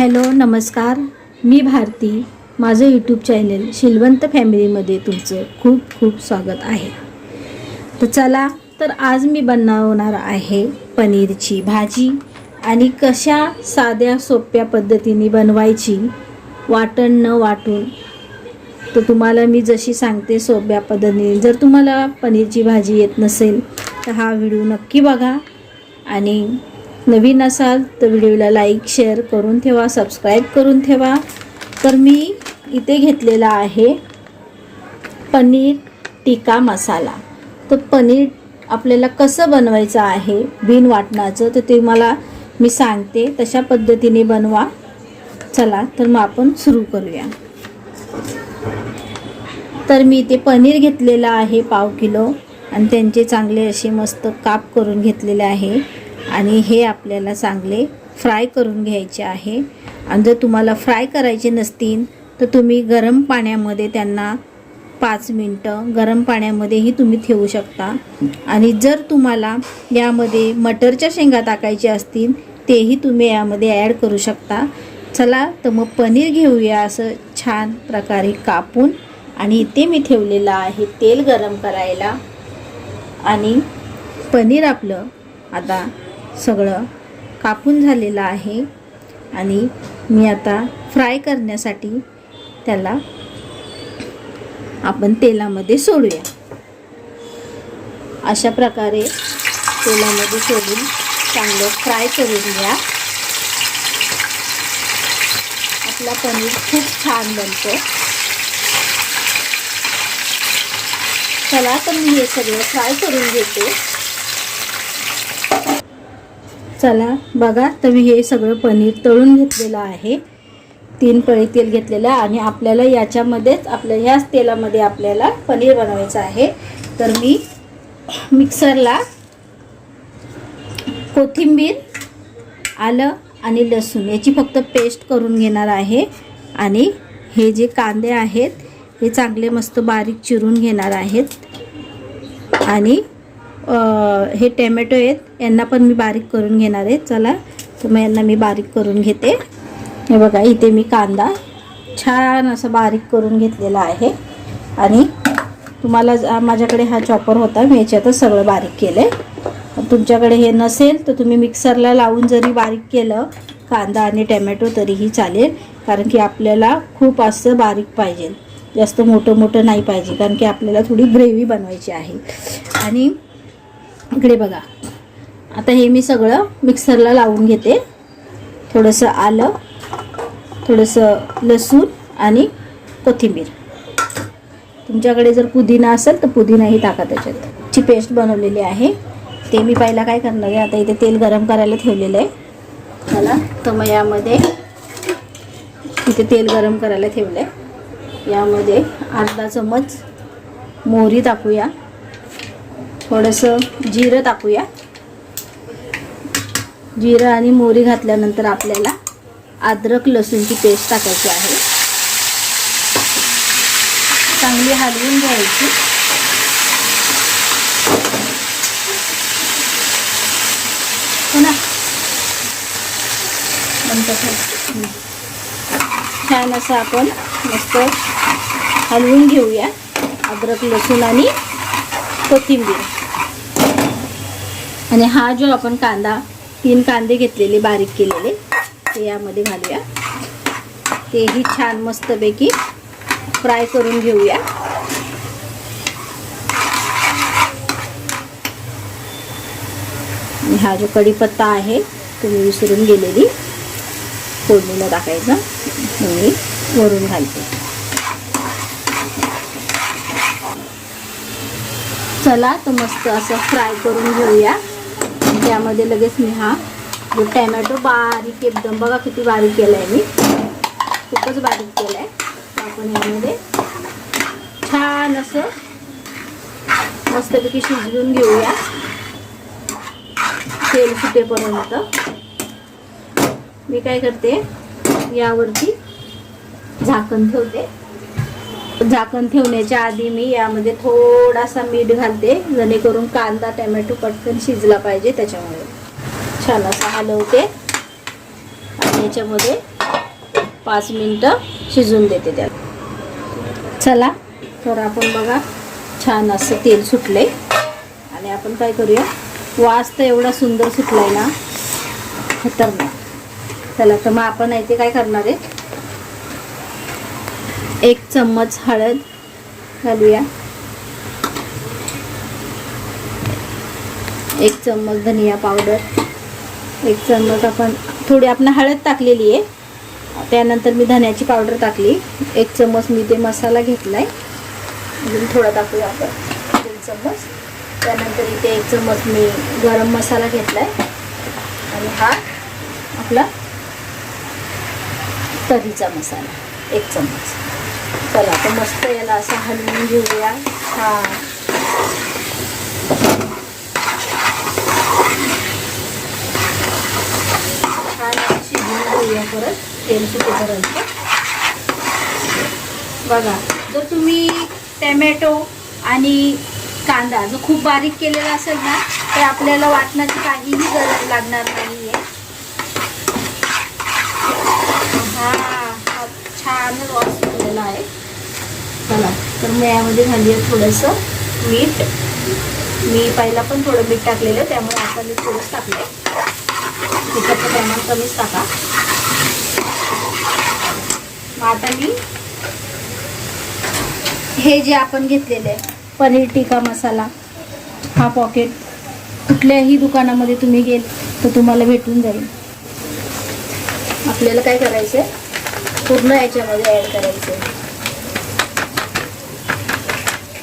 Hello नमस्कार. मी भारती. माझं YouTube channel Shilwant फॅमिलीमध्ये तुमचं खूप खूप स्वागत आहे. तर चला तर आज मी बनवणार आहे पनीरची भाजी आणि कशा साध्या सोप्या पद्धतीने बनवायची वाटण न वाटून. तर तुम्हाला मी जशी सांगते सोप्या पद्धतीने. जर तुम्हाला पनीरची भाजी येत नसेल तर हा व्हिडिओ नक्की बघा आणि नवीन असाल तर व्हिडिओला लाईक शेअर करून ठेवा सबस्क्राईब करून ठेवा. तर मी इथे घेतलेला आहे पनीर टिक्का मसाला. तर पनीर आपल्याला कसं बनवायचं आहे बिन वाटणाचं तर ते मला मी सांगते. तशा पद्धतीने बनवा. चला तर मग आपण सुरू करूया. तर मी इथे पनीर घेतलेलं आहे पाव किलो. आणि त्यांचे चांगले असे मस्त काप करून घेतलेले आहे. आणि हे आपल्याला चांगले फ्राय करून घ्यायचे आहे. आणि जर तुम्हाला फ्राय करायचे नसतील तर तुम्ही गरम पाण्यामध्ये त्यांना पाच मिनटं गरम पाण्यामध्येही तुम्ही ठेवू शकता. आणि जर तुम्हाला यामध्ये मटरच्या शेंगा टाकायच्या असतील तेही तुम्ही यामध्ये ॲड करू शकता. चला तर मग पनीर घेऊया असं छान प्रकारे कापून. आणि इथे मी ठेवलेलं आहे तेल गरम करायला. आणि पनीर आपलं आता सगळं कापून झालेलं आहे. आणि मी आता फ्राय करण्यासाठी त्याला आपण तेलामध्ये सोडूया. अशा प्रकारे तेलामध्ये सोडून चांगलं फ्राय करून घ्या. आपला पनीर खूप छान बनतो. चला तर मी हे सगळं फ्राय करून घेते. चला बघा तर मी हे सगळं पनीर तळून घेतलेलं आहे. तीन पळी तेल घेतलेलं आहे आणि आपल्याला याच्यामध्येच आपल्या ह्याच तेलामध्ये आपल्याला पनीर बनवायचं आहे. तर मी मिक्सरला कोथिंबीर आलं आणि लसूण याची फक्त पेस्ट करून घेणार आहे. आणि हे जे कांदे आहेत हे चांगले मस्त बारीक चिरून घेणार आहेत. आणि हे टॅमॅटो आहेत यांना पण मी बारीक करून घेणार आहे. चला तर मग यांना मी बारीक करून घेते. हे बघा इथे मी कांदा छान असं बारीक करून घेतलेला आहे. आणि तुम्हाला माझ्याकडे हा चॉपर होता मी याच्यातच सगळं बारीक केलं आहे तुमच्याकडे हे नसेल तर तुम्ही मिक्सरला लावून जरी बारीक केलं कांदा आणि टॅमॅटो तरीही चालेल. कारण की आपल्याला खूप असं बारीक पाहिजे. जास्त मोठं मोठं नाही पाहिजे कारण की आपल्याला थोडी ग्रेव्ही बनवायची आहे. आणि इकडे बघा. आता हे मी सगळं मिक्सरला लावून घेते. थोडंसं आलं थोडंसं लसूण आणि कोथिंबीर. तुमच्याकडे जर पुदिना असेल तर पुदिनाही टाका त्याच्यात. ची पेस्ट बनवलेली आहे. ते मी पहिला काय करणार आहे आता इथे तेल गरम करायला ठेवलेलं आहे. मला तर मग यामध्ये इथे तेल गरम करायला ठेवलं आहे यामध्ये अर्धा चमच मोहरी टाकूया. थोडंसं जिरं टाकूया. जिरं आणि मोहरी घातल्यानंतर आपल्याला अद्रक लसूणची पेस्ट टाकायची आहे. चांगली हलवून घ्यायची. हो ना? बंद छान असं आपण मस्त हलवून घेऊया. अद्रक लसूण आणि कोथिंबीर. आणि हा जो आपण कांदा तीन कांदे घेतलेले बारीक केलेले ते यामध्ये घालूया. तेही छान मस्तपैकी फ्राय करून घेऊया. आणि हा जो कढीपत्ता आहे तो मी विसरून गेलेली. फोडणीला टाकायचा. मी वरून घालते. चला तर मस्त असं फ्राय करून घेऊया. त्यामध्ये लगेच मी हा जो टॅमॅटो बारीक एकदम बघा किती बारीक केला आहे मी. खूपच बारीक केला आहे आपण यामध्ये छान असं मस्तपैकी शिजवून घेऊया. तेल सुटेपर्यंत मी काय करते यावरती झाकण ठेवते. झाकण ठेवण्याच्या आधी मी यामध्ये थोडासा मीठ घालते जेणेकरून कांदा टॅमॅटो पटकन शिजला पाहिजे त्याच्यामुळे. छान असा हलवते. आणि याच्यामध्ये पाच मिनटं शिजून देते त्याला. चला तर आपण बघा छान असं तेल सुटले आणि आपण काय करूया वास तर एवढा सुंदर सुटलाय ना खतरनाक. चला तर मग आपण आहे ते काय करणार आहे. एक चम्मच हळद घालूया. एक चम्मच धनिया पावडर. एक चम्मच आपण थोडी आपण हळद टाकलेली आहे. त्यानंतर मी धन्याची पावडर टाकली. एक चम्मच मी ते मसाला घेतलाय. अजून थोडा टाकूया आपण दोन चम्मच. त्यानंतर इथे एक चम्मच मी गरम मसाला घेतलाय. आणि हा आपला तरीचा मसाला एक चम्मच. चला तर मस्त याला असं हलवून घेऊया. छान छान असं शिजवून घेऊया परत तेल सुटेपर्यंत बघा जर तुम्ही टॅमॅटो आणि कांदा जो खूप बारीक केलेला असेल ना तर आपल्याला वाटण्याची काहीही गरज लागणार नाही आहे हा हा छान रॉस केलेला आहे. तर मी यामध्ये घाली आहे थोडंसं मीठ. मी पहिला पण थोडं मीठ टाकलेलं त्यामुळे आता मी थोडंच टाकलं आहे तिखटचं प्रमाण कमीच टाका. मग आता मी हे जे आपण घेतलेलं आहे पनीर टिक्का मसाला हा पॉकेट कुठल्याही दुकानामध्ये तुम्ही गेल तर तुम्हाला भेटून जाईल. आपल्याला काय करायचं आहे पूर्ण याच्यामध्ये ॲड करायचं आहे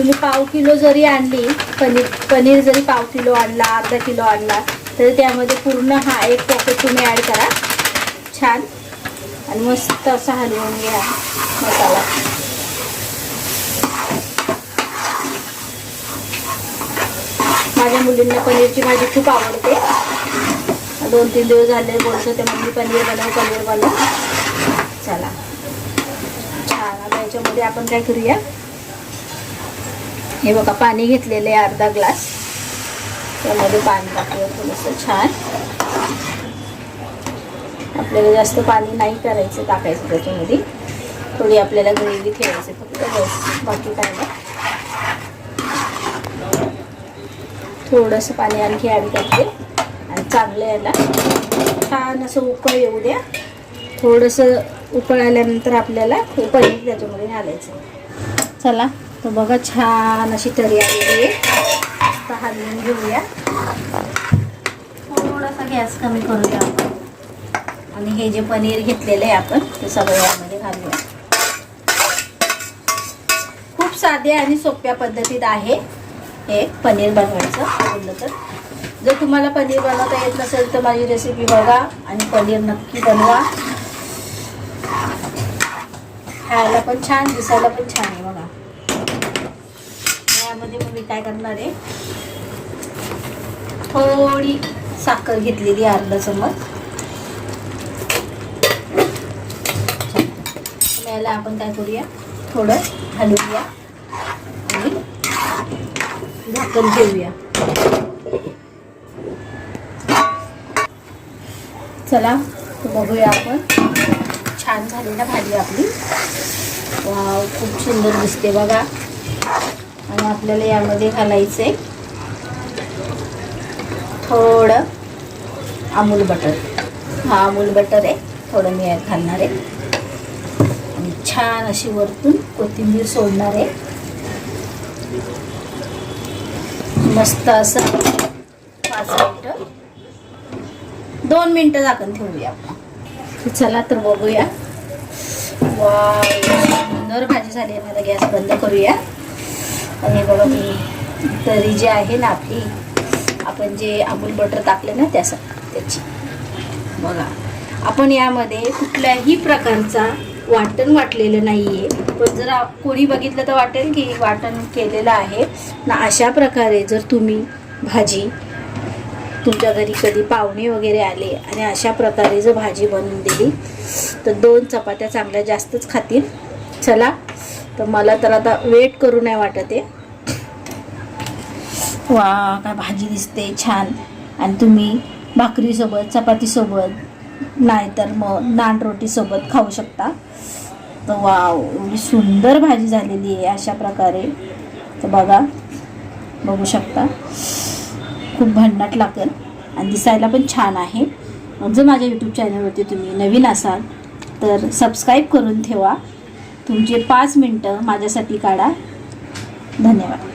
तुम्ही पाव किलो जरी आणली पनीर पनीर जरी पाव किलो आणला अर्धा किलो आणला तर त्यामध्ये पूर्ण हा एक पॉकेट तुम्ही ॲड करा. छान. आणि मस्त असा हलवून घ्या मसाला. माझ्या मुलींना पनीरची भाजी खूप आवडते. दोन तीन दिवस झाले बोलत होते मम्मी पनीर बनव पनीर बनव. चला. छान. आता याच्यामध्ये आपण काय करूया? हे बघा पाणी घेतलेलं आहे अर्धा ग्लास. त्यामध्ये पाणी टाकूया थोडंसं छान. आपल्याला जास्त पाणी नाही करायचं टाकायचं त्याच्यामध्ये. थोडी आपल्याला ग्रेव्ही ठेवायची फक्त बस बाकी काय नाही. थोडंसं पाणी आणखी ॲड करते. आणि चांगलं याला छान असं उकळ येऊ द्या. थोडंसं उकळ आल्यानंतर आपल्याला हे पनीर त्याच्यामध्ये घालायचं. चला. तर बघा छान अशी तरी आलेली आहे. आता हलवून घेऊया. थोडासा गॅस कमी करूया आपण. आणि हे जे पनीर घेतलेलं आहे आपण ते सगळं यामध्ये घालूया. खूप साध्या आणि सोप्या पद्धतीत आहे हे पनीर बनवायचं. बोललं तर. जर तुम्हाला पनीर बनवता येत नसेल तर माझी रेसिपी बघा आणि पनीर नक्की बनवा. खायला पण छान दिसायला पण छान आहे बघा. यामध्ये मग मी काय करणार आहे? थोडी साखर घेतलेली अर्धा चमच याला आपण काय करूया? थोडं घालूया आणि झाकण ठेवूया. चला बघूया आपण. छान झाली ना भाजी आपली. खूप सुंदर दिसते बघा. आणि आपल्याला यामध्ये घालायचं. आहे थोडं अमूल बटर. हा अमूल बटर आहे. थोडं मी यात घालणार आहे. आणि छान अशी वरतून कोथिंबीर सोडणार आहे. मस्त असं पाच मिनटं. दोन मिनटं झाकण ठेवूया आपण. चला तर बघूया. वा सुंदर भाजी झाली आहे. मला गॅस बंद करूया. आणि बघा मी तरी जे आहे ना आपली आपण जे अमूल बटर टाकलं ना त्यास त्याची. बघा. आपण यामध्ये कुठल्याही प्रकारचा वाटण वाटलेलं नाही आहे पण जर कोणी बघितलं तर वाटेल की वाटण केलेलं आहे. ना अशा प्रकारे जर तुम्ही भाजी तुमच्या घरी कधी पाहुणे वगैरे आले आणि अशा प्रकारे जर भाजी बनवून दिली तर दोन चपात्या चांगल्या जास्तच खातील. चला तर मला तर आता वेट करू नाही वाटत आहे. वा काय भाजी दिसते छान. आणि तुम्ही भाकरीसोबत चपातीसोबत नाहीतर मग नान रोटीसोबत खाऊ शकता. तर वाव एवढी सुंदर भाजी झालेली आहे अशा प्रकारे. तर बघा बघू शकता. खूप भन्नाट लागेल आणि दिसायला पण छान आहे. जर माझ्या यूट्यूब चॅनलवरती तुम्ही नवीन असाल तर सबस्क्राईब करून ठेवा. तुमचे पाच मिनटं माझ्यासाठी काढा. धन्यवाद.